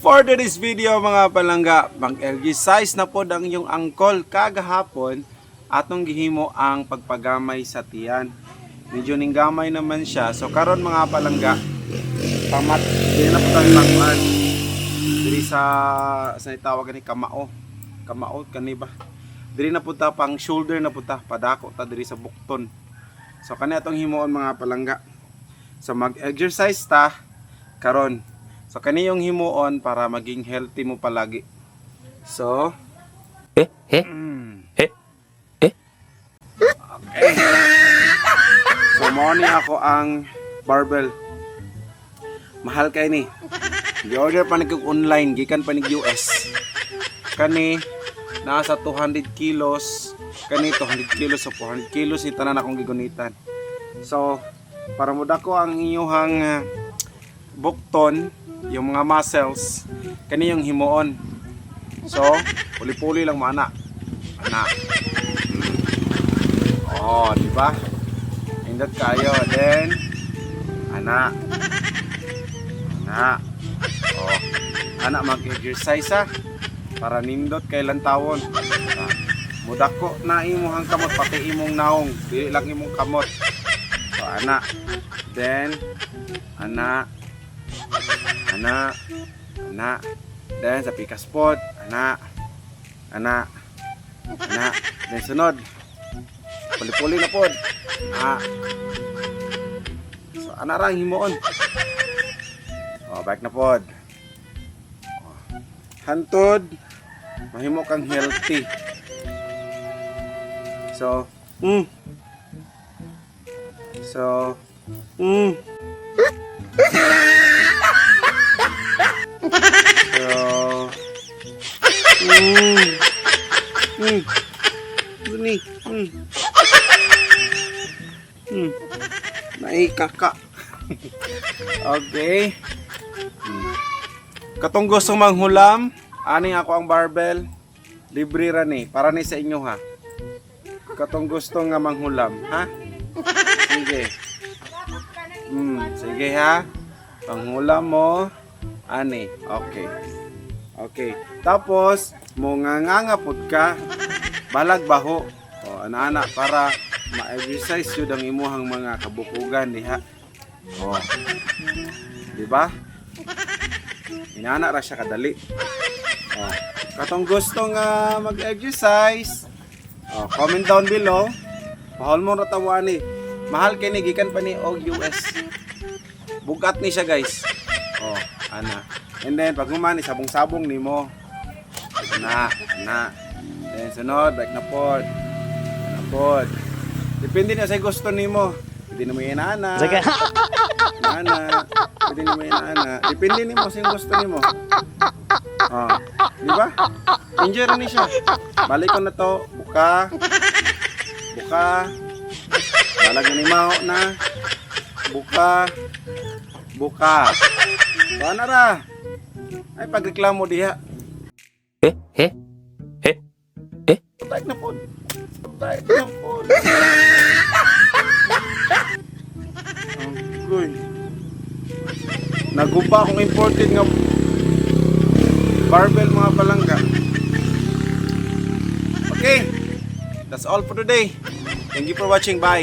For today's video mga palangga, mag-exercise na po ang inyong angkol kagahapon atong gihimo ang pagpagamay sa tiyan. Medyo ninggamay naman siya. So karon mga palangga, pamat di na po tayo pangman. Diri sa sa tawag ni kamao. Kamao kani ba? Diri na po ta pang shoulder na po ta, padako ta diri sa bukton. So kani atong himuon mga palangga. So mag-exercise ta karon. So kani yung himuon para maging healthy mo palagi. So Eh? Eh? mm, Eh? Eh? Okay. So mo ni ako ang barbell. Mahal kay ni. Gi-order pa ni online gikan pa ni US. Kani nasa 200 kilos, kani 200 kilos so 400 kilos ni tanan akong gigunitan. So para mo dako ang inyuhang ah, bukton, yung mga muscles, kani yung himuon. So, puli-puli lang mana. Ana. Oh, di ba? Indot kayo. Then, ana. Ana. Oh. Ana mag-exercise ha. Para nindot kay lantawon. Ah. Mudako na imuhang kamot pati imong naong. Dili lang imong kamot. So, ana. Then, ana. Ana. Ana. Then, sa pikas pod. Ana. Ana. Ana. Then, sunod. Puli-puli na pod. Ah. So, ana ra himuon. Oh, back na pod. Oh. Hantod. Mahimo kang healthy. So, mm. So, mm. Mm. Guni. Mm. Hmm. May kaka. okay. Hmm. Katong gusto manghulam, aning ako ang barbell. Libre ra ni, para ni sa inyo ha. Katong gusto nga manghulam, ha? Sige. Hmm, sige ha. Panghulam mo, ani. Okay. Okay. Tapos, mo nga ka. Balag baho. O, ana-ana para ma-exercise yun ang imuhang mga kabukugan diha. Oh. Di ba? Inana ra siya kadali. Oh. Katong gusto nga mag-exercise, oh, comment down below. Pahol mo ra tawani. Mahal kay ni gikan pa ni og US. Bugat ni siya guys. Oh, ana. And then pag humani sabong-sabong nimo. Na, na. Then sunod, back na pod. Na pod. Depende na sa gusto nimo. Pwede na mo yan ana. Sige. Ana. Pwede na mo yan ana. Depende nimo sa gusto nimo. Oh, di ba? Enjoy rin siya. Balik ko na to. Buka. Buka. Balag na ni Mao na. Buka. Buka. So, ana ra. Ay, pagreklamo diha. Eh? Eh? Eh? Patay na po. Patay na po. Agoy. Naguba akong imported nga barbell mga palangga. Okay. That's all for today. Thank you for watching. Bye.